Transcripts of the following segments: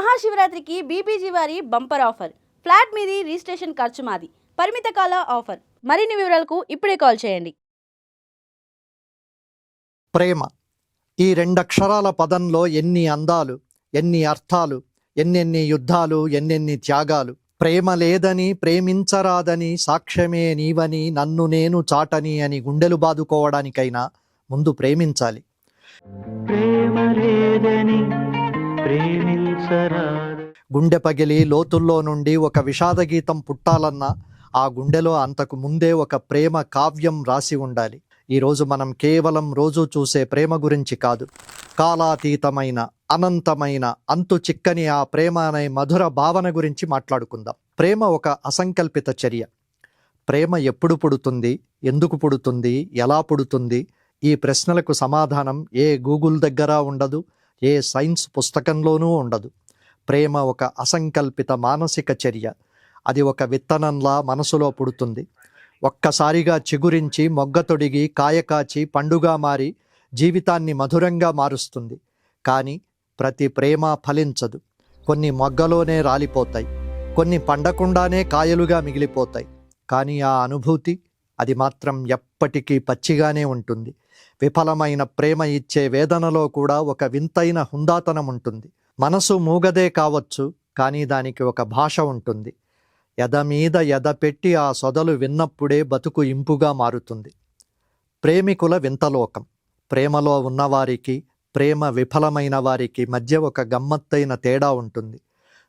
మహాశివరాత్రికి BPG వారి bumper offer. Flat మీది registration ఖర్చు మాది. పరిమిత కాల ఆఫర్. మరిన్ని వివరాలకు ఇప్పుడే కాల్ చేయండి. ప్రేమ. ఈ రెండక్షరాల పదంలో ఎన్ని అందాలు ఎన్ని అర్థాలు ఎన్నెన్ని యుద్ధాలు ఎన్నెన్ని త్యాగాలు. ప్రేమ లేదని ప్రేమించరాదని సాక్ష్యమే నీవని నన్ను నేను చాటని అని గుండెలు బాదుకోవడానికైనా ముందు ప్రేమించాలి. ప్రేమ లేదని ప్రేమించరాదు గుండె పగిలి లోతుల్లో నుండి ఒక విషాద గీతం పుట్టాలన్నా ఆ గుండెలో అంతకు ముందే ఒక ప్రేమ కావ్యం రాసి ఉండాలి. ఈరోజు మనం కేవలం రోజు చూసే ప్రేమ గురించి కాదు. కాలాతీతమైన అనంతమైన అంతు చిక్కని ఆ ప్రేమ అనే మధుర భావన గురించి మాట్లాడుకుందాం. ప్రేమ ఒక అసంకల్పిత చర్య. ప్రేమ ఎప్పుడు పుడుతుంది? ఎందుకు పుడుతుంది? ఎలా పుడుతుంది? ఈ ప్రశ్నలకు సమాధానం ఏ గూగుల్ దగ్గర ఉండదు? ఏ సైన్స్ పుస్తకంలోనూ ఉండదు. ప్రేమ ఒక అసంకల్పిత మానసిక చర్య. అది ఒక విత్తనంలా మనసులో పుడుతుంది. ఒక్కసారిగా చిగురించి మొగ్గ తొడిగి కాయకాచి పండుగా మారి జీవితాన్ని మధురంగా మారుస్తుంది. కానీ ప్రతి ప్రేమ ఫలించదు. కొన్ని మొగ్గలోనే రాలిపోతాయి. కొన్ని పండకుండానే కాయలుగా మిగిలిపోతాయి. కానీ ఆ అనుభూతి అది మాత్రం ఎప్పటికీ పచ్చిగానే ఉంటుంది. విఫలమైన ప్రేమ ఇచ్చే వేదనలో కూడా ఒక వింతైన హుందాతనం ఉంటుంది. మనసు మూగదే కావచ్చు కానీ దానికి ఒక భాష ఉంటుంది. ఎద మీద ఎద పెట్టి ఆ సొదలు విన్నప్పుడే బతుకు ఇంపుగా మారుతుంది. ప్రేమికుల వింతలోకం. ప్రేమలో ఉన్నవారికి ప్రేమ విఫలమైన వారికి మధ్య ఒక గమ్మత్తైన తేడా ఉంటుంది.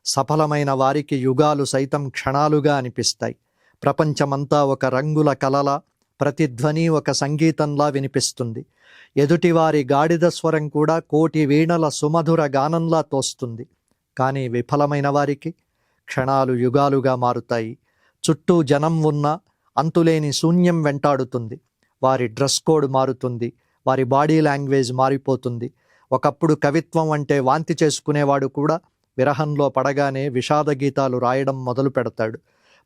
సఫలమైన వారికి యుగాలు సైతం క్షణాలుగా అనిపిస్తాయి. ప్రపంచమంతా ఒక రంగుల కలల ప్రతిధ్వని ఒక సంగీతంలా వినిపిస్తుంది. ఎదుటివారి గాడిద స్వరం కూడా కోటి వీణల సుమధుర గానంలా తోస్తుంది. కానీ విఫలమైన వారికి క్షణాలు యుగాలుగా మారుతాయి. చుట్టూ జనం ఉన్నా అంతులేని శూన్యం వెంటాడుతుంది. వారి డ్రెస్ కోడ్ మారుతుంది. వారి బాడీ లాంగ్వేజ్ మారిపోతుంది. ఒకప్పుడు కవిత్వం అంటే వాంతి చేసుకునేవాడు కూడా విరహంలో పడగానే విషాద గీతాలు రాయడం మొదలు పెడతాడు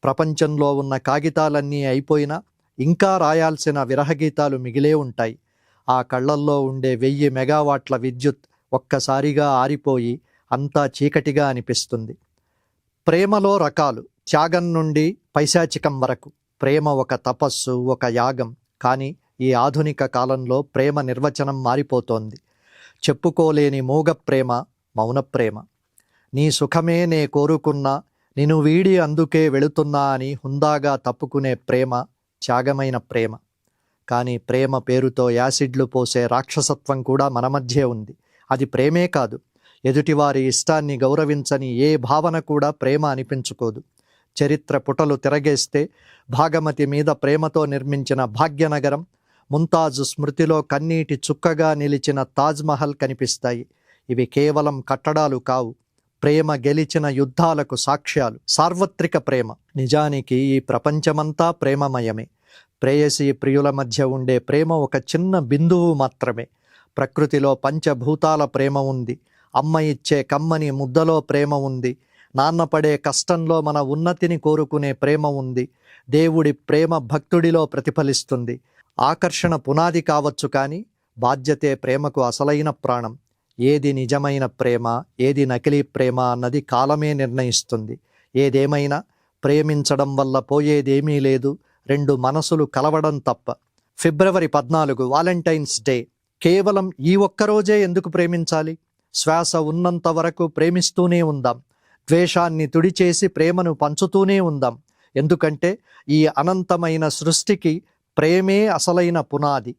ప్రపంచంలో ఉన్న కాగితాలన్నీ అయిపోయినా ఇంకా రాయాల్సిన విరహగీతాలు మిగిలే ఉంటాయి. ఆ కళ్ళల్లో ఉండే వెయ్యి మెగావాట్ల విద్యుత్ ఒక్కసారిగా ఆరిపోయి అంతా చీకటిగా అనిపిస్తుంది. ప్రేమలో రకాలు త్యాగం నుండి పైశాచికం వరకు. ప్రేమ ఒక తపస్సు ఒక యాగం. కానీ ఈ ఆధునిక కాలంలో ప్రేమ నిర్వచనం మారిపోతోంది. చెప్పుకోలేని మూగ ప్రేమ మౌన ప్రేమ. నీ సుఖమే నే కోరుకున్నా నిన్ను వీడి అందుకే వెళుతున్నా అని హుందాగా తప్పుకునే ప్రేమ త్యాగమైన ప్రేమ. కానీ ప్రేమ పేరుతో యాసిడ్లు పోసే రాక్షసత్వం కూడా మన మధ్యే ఉంది. అది ప్రేమే కాదు. ఎదుటివారి ఇష్టాన్ని గౌరవించని ఏ భావన కూడా ప్రేమ అనిపించుకోదు. చరిత్ర పుటలు తిరగేస్తే భాగమతి మీద ప్రేమతో నిర్మించిన భాగ్యనగరం ముంతాజు స్మృతిలో కన్నీటి చుక్కగా నిలిచిన తాజ్మహల్ కనిపిస్తాయి. ఇవి కేవలం కట్టడాలు కావు. ప్రేమ గెలిచిన యుద్ధాలకు సాక్ష్యాలు. సార్వత్రిక ప్రేమ. నిజానికి ఈ ప్రపంచమంతా ప్రేమమయమే. ప్రేయసి ప్రియుల మధ్య ఉండే ప్రేమ ఒక చిన్న బిందువు మాత్రమే. ప్రకృతిలో పంచభూతాల ప్రేమ ఉంది. అమ్మ ఇచ్చే కమ్మని ముద్దలో ప్రేమ ఉంది. నాన్న పడే కష్టంలో మన ఉన్నతిని కోరుకునే ప్రేమ ఉంది. దేవుడి ప్రేమ భక్తుడిలో ప్రతిఫలిస్తుంది. ఆకర్షణ పునాది కావచ్చు కానీ బాధ్యతే ప్రేమకు అసలైన ప్రాణం. ఏది నిజమైన ప్రేమ ఏది నకిలీ ప్రేమ అన్నది కాలమే నిర్ణయిస్తుంది. ఏదేమైనా ప్రేమించడం వల్ల పోయేదేమీ లేదు రెండు మనసులు కలవడం తప్ప. ఫిబ్రవరి పద్నాలుగు వాలంటైన్స్ డే. కేవలం ఈ ఒక్కరోజే ఎందుకు ప్రేమించాలి? శ్వాస ఉన్నంత వరకు ప్రేమిస్తూనే ఉందాం. ద్వేషాన్ని తుడిచేసి ప్రేమను పంచుతూనే ఉందాం. ఎందుకంటే ఈ అనంతమైన సృష్టికి ప్రేమే అసలైన పునాది.